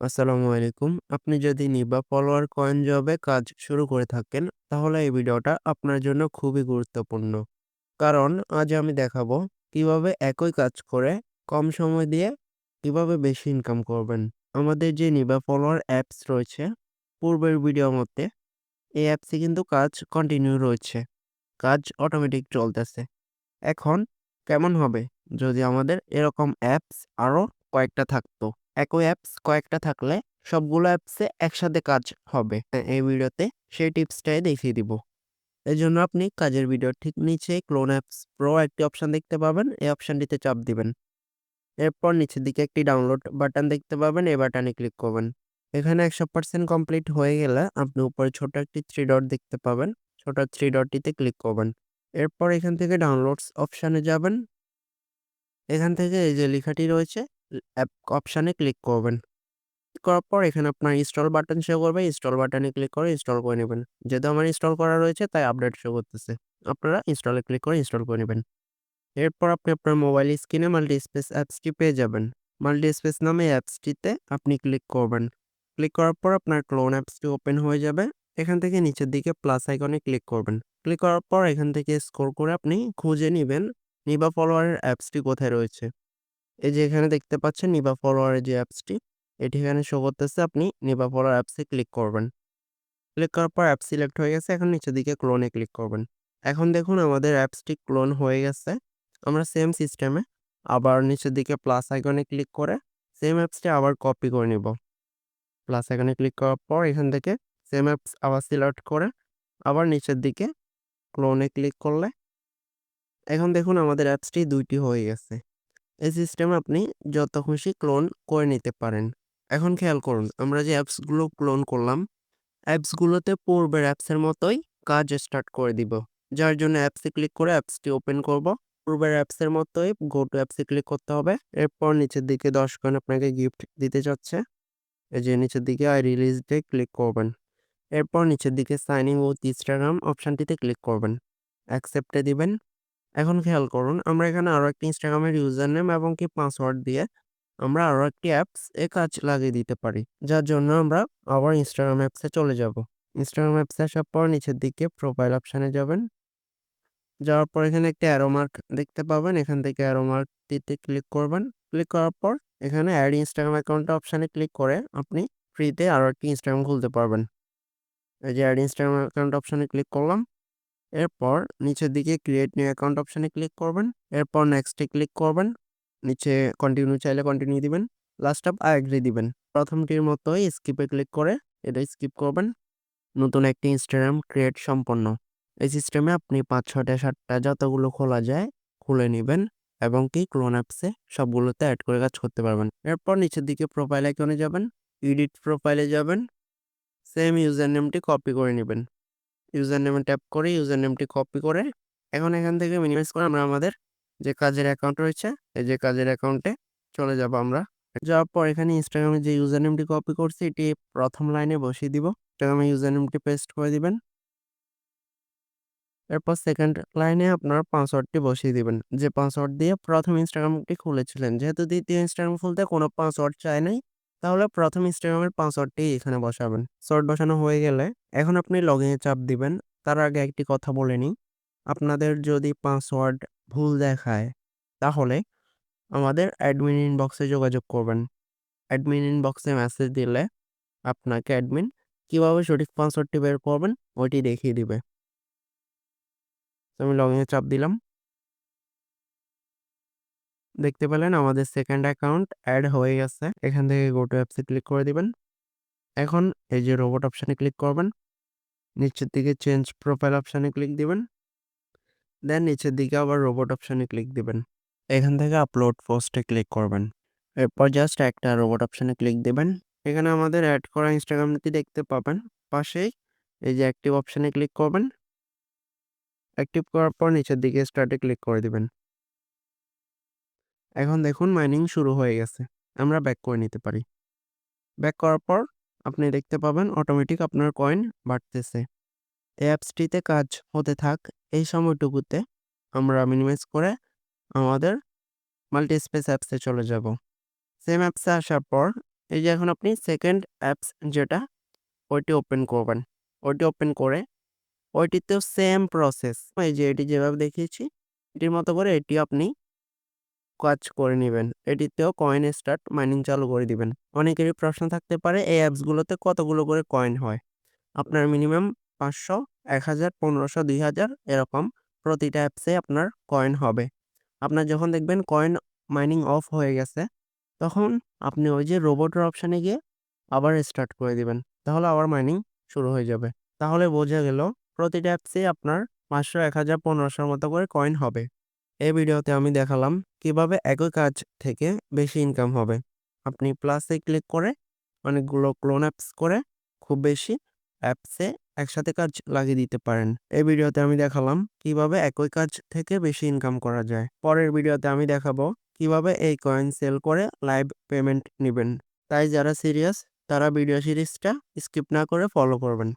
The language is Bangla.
আসসালামু আলাইকুম। আপনি যদি নিবা ফলোয়ার কয়েন জবে কাজ শুরু করে থাকেন, তাহলে এই ভিডিওটা আপনার জন্য খুবই গুরুত্বপূর্ণ। কারণ আজ আমি দেখাবো কীভাবে একই কাজ করে কম সময় দিয়ে কীভাবে বেশি ইনকাম করবেন। আমাদের যে নিবা ফলোয়ার অ্যাপস রয়েছে, পূর্বের ভিডিওর মধ্যে এই অ্যাপসে কিন্তু কাজ কন্টিনিউ রয়েছে। কাজ অটোমেটিক চলতেছে। এখন কেমন হবে যদি আমাদের এরকম অ্যাপস আরও কয়েকটা থাকতো? একই অ্যাপস কয়েকটা থাকলে সবগুলো অ্যাপসে একসাথে কাজ হবে। এই ভিডিওতে সেই টিপসটাই দেখিয়ে দিব। এই জন্য আপনি কাজের ভিডিও ঠিক নিচে ক্লোন অ্যাপস প্রো একটি অপশান দেখতে পাবেন। এই অপশানটিতে চাপ দিবেন। এরপর নিচের দিকে একটি ডাউনলোড বাটন দেখতে পাবেন। এই বাটনে ক্লিক করবেন। এখানে একশো পার্সেন্ট কমপ্লিট হয়ে গেলে আপনি উপরে ছোট একটি থ্রি ডট দেখতে পাবেন। ছোট থ্রি ডটটিতে ক্লিক করবেন। এরপর এখান থেকে ডাউনলোডস অপশানে যাবেন। এখান থেকে এই যে লেখাটি রয়েছে অ্যাপ অপশানে ক্লিক করবেন। করার পর এখানে আপনার ইনস্টল বাটন শো করবে। ইনস্টল বাটনে ক্লিক করে ইনস্টল করে নেবেন। যেহেতু আমার ইনস্টল করা রয়েছে, তাই আপডেট শো করতেছে। আপনারা ইনস্টলে ক্লিক করে ইনস্টল করে নেবেন। এরপর আপনি আপনার মোবাইল স্ক্রিনে মাল্টি স্পেস অ্যাপসটি পেয়ে যাবেন। মাল্টি স্পেস নামে অ্যাপসটিতে আপনি ক্লিক করবেন। ক্লিক করার পর আপনার ক্লোন অ্যাপসটি ওপেন হয়ে যাবে। এখান থেকে নিচের দিকে প্লাস আইকনে ক্লিক করবেন। ক্লিক করার পর এখান থেকে স্কোর করে আপনি খুঁজে নেবেন নিবা ফলোয়ারের অ্যাপসটি কোথায় রয়েছে। এই যে এখানে দেখতে পাচ্ছেন নিবা ফলোয়ারের যে অ্যাপসটি এটি এখানে শো করতেছে আপনি নিবা ফলোয়ার অ্যাপসে ক্লিক করবেন। ক্লিক করার পর অ্যাপ সিলেক্ট হয়ে গেছে, এখন নিচের দিকে ক্লোনে ক্লিক করবেন। এখন দেখুন আমাদের অ্যাপসটি ক্লোন হয়ে গেছে। আমরা সেম সিস্টেমে আবার নিচের দিকে প্লাস আইকনে ক্লিক করে সেম অ্যাপসটি আবার কপি করে নিব। প্লাস আইকনে ক্লিক করার পর এখান থেকে সেম অ্যাপস আবার সিলেক্ট করে আবার নিচের দিকে ক্লোনে ক্লিক করলে, এখন দেখুন আমাদের অ্যাপসটি দুইটি হয়ে গেছে। এই সিস্টেম আপনি যত খুশি ক্লোন করে নিতে পারেন। এখন খেয়াল করুন আমরা যে অ্যাপসগুলো ক্লোন করলাম, অ্যাপসগুলোতে পূর্বের অ্যাপসের মতোই কাজ স্টার্ট করে দিব। যার জন্য অ্যাপসে ক্লিক করে অ্যাপসটি ওপেন করব। পূর্বের অ্যাপসের মতোই গো টু অ্যাপসে ক্লিক করতে হবে। এরপর নিচের দিকে ১০ কয়েন আপনাকে গিফট দিতে চাচ্ছে। এই যে নিচের দিকে আই রিলিজ ডে ক্লিক করবেন। এরপর নিচের দিকে সাইন ইন উইথ ইনস্টাগ্রাম অপশানটিতে ক্লিক করবেন। অ্যাকসেপ্টে দিবেন। এখন খেয়াল করুন, আমরা এখানে আরও একটি ইনস্টাগ্রামের ইউজার নেম এবং কি পাসওয়ার্ড দিয়ে আমরা আরও একটি অ্যাপস এ কাজ লাগিয়ে দিতে পারি। যার জন্য আমরা আবার ইনস্টাগ্রাম অ্যাপসে চলে যাব। ইনস্টাগ্রাম অ্যাপসে আসার পর নিচের দিকে প্রোফাইল অপশানে যাবেন। যাওয়ার পর এখানে একটি অ্যারো মার্ক দেখতে পাবেন। এখান থেকে অ্যারো মার্কটিতে ক্লিক করবেন। ক্লিক করার পর এখানে অ্যাড ইনস্টাগ্রাম অ্যাকাউন্ট অপশানে ক্লিক করে আপনি ফ্রিতে আরও একটি ইনস্টাগ্রাম খুলতে পারবেন। এই যে অ্যাড ইনস্টাগ্রাম অ্যাকাউন্ট অপশানে ক্লিক করলাম। এরপর নিচের দিকে ক্রিয়েট নিউ অ্যাকাউন্ট অপশানে ক্লিক করবেন। এরপর নেক্সটে ক্লিক করবেন। নিচে কন্টিনিউ চাইলে কন্টিনিউ দিবেন। লাস্ট আপ আই এগ্রি দিবেন। প্রথমটির মতোই স্কিপে ক্লিক করে এটা স্কিপ করবেন। নতুন একটি ইনস্টাগ্রাম ক্রিয়েট সম্পন্ন। এই সিস্টেমে আপনি ৫, ৬টা, ৭টা যতগুলো খোলা যায় খুলে নিবেন এবং কি ক্লোন অ্যাপসে সবগুলোতে অ্যাড করে কাজ করতে পারবেন। এরপর নিচের দিকে প্রোফাইল আইকনে যাবেন। এডিট প্রোফাইলে যাবেন। সেম ইউজার নেমটি কপি করে নিবেন। ইউজার নেমে ট্যাপ করে ইউজার নেমটি কপি করে এখন এখান থেকে মিনিমাইজ করে আমরা আমাদের যে কাজের অ্যাকাউন্ট রয়েছে এই যে কাজের অ্যাকাউন্টে চলে যাব আমরা। যাওয়ার পর এখানে ইনস্টাগ্রামে যে ইউজার নেমটি কপি করছি এটি প্রথম লাইনে বসিয়ে দিব। ইনস্টাগ্রামে ইউজার নেমটি পেস্ট করে দিবেন। এরপর সেকেন্ড লাইনে আপনার পাসওয়ার্ডটি বসিয়ে দিবেন। যে পাসওয়ার্ড দিয়ে প্রথম ইনস্টাগ্রামটি খুলেছিলেন। যেহেতু দ্বিতীয় ইনস্টাগ্রাম খুলতে কোনো পাসওয়ার্ড চায় নাই, তাহলে প্রথম ইনস্টাগ্রামের পাসওয়ার্ডটি এখানে বসাবেন। পাসওয়ার্ড বসানো হয়ে গেলে এখন আপনি লগইনে চাপ দিবেন। তার আগে একটি কথা বলে নিই। আপনাদের যদি পাসওয়ার্ড ভুল দেখায়, তাহলে আমাদের অ্যাডমিন ইনবক্সে যোগাযোগ করবেন। অ্যাডমিন ইনবক্সে মেসেজ দিলে আপনাকে অ্যাডমিন কীভাবে সঠিক পাসওয়ার্ডটি বের করবেন, ওইটি দেখিয়ে দিবে। আমি লগ লগইনে চাপ দিলাম। দেখতে পেলেন আমাদের সেকেন্ড অ্যাকাউন্ট অ্যাড হয়ে গেছে। এখান থেকে গো টু অ্যাপসে ক্লিক করে দিবেন। এখন এই যে রোবট অপশানে ক্লিক করবেন। নিচের দিকে চেঞ্জ প্রোফাইল অপশানে ক্লিক দিবেন। দেন নিচের দিকে আবার রোবট অপশানে ক্লিক দিবেন। এখান থেকে আপলোড পোস্টে ক্লিক করবেন। এরপর জাস্ট একটা রোবট অপশানে ক্লিক দিবেন। এখানে আমাদের অ্যাড করা ইনস্টাগ্রামটি দেখতে পাবেন। পাশেই এই যে অ্যাক্টিভ অপশানে ক্লিক করবেন। অ্যাক্টিভ করার পর নিচের দিকে স্টার্টে ক্লিক করে দিবেন। এখন দেখুন মাইনিং শুরু হয়ে গেছে। আমরা ব্যাক করে নিতে পারি। ব্যাক করার পর আপনি দেখতে পাবেন অটোমেটিক আপনার কয়েন বাড়তেছে। এই অ্যাপসটিতে কাজ হতে থাক, এই সময়টুকুতে আমরা মিনিমাইজ করে আমাদের মাল্টি স্পেস অ্যাপসে চলে যাব। সেম অ্যাপসে আসার পর, এই যে এখন আপনি সেকেন্ড অ্যাপস যেটা, ওইটি ওপেন করবেন ওইটি ওপেন করে, ওইটিতেও সেম প্রসেস এই যে এটি যেভাবে দেখিয়েছি, এটির মতো করে এটি আপনি কাজ করে নেবেন। এটিতেও কয়েন স্টার্ট মাইনিং চালু করে দিবেন। অনেকেরই প্রশ্ন থাকতে পারে, এই অ্যাপসগুলোতে কতগুলো করে কয়েন হয়? আপনার মিনিমাম পাঁচশো, এক হাজার, পনেরোশো, দুই হাজার, এরকম প্রতিটা অ্যাপসে আপনার কয়েন হবে। আপনার যখন দেখবেন কয়েন মাইনিং অফ হয়ে গেছে, তখন আপনি ওই যে রোবটের অপশানে গিয়ে আবার স্টার্ট করে দিবেন। তাহলে আবার মাইনিং শুরু হয়ে যাবে। তাহলে বোঝা গেল, প্রতিটা অ্যাপসে আপনার পাঁচশো, এক হাজার, পনেরোশোর মতো করে কয়েন হবে। এই ভিডিওতে আমি দেখালাম কীভাবে একই কাজ থেকে বেশি ইনকাম হবে। আপনি প্লাসে ক্লিক করে অনেকগুলো ক্লোন অ্যাপস করে খুব বেশি অ্যাপসে একসাথে কাজ লাগিয়ে দিতে পারেন। এই ভিডিওতে আমি দেখালাম কীভাবে একই কাজ থেকে বেশি ইনকাম করা যায়। পরের ভিডিওতে আমি দেখাবো কীভাবে এই কয়েন সেল করে লাইভ পেমেন্ট নেবেন। তাই যারা সিরিয়াস তারা ভিডিও সিরিজটা স্কিপ না করে ফলো করবেন।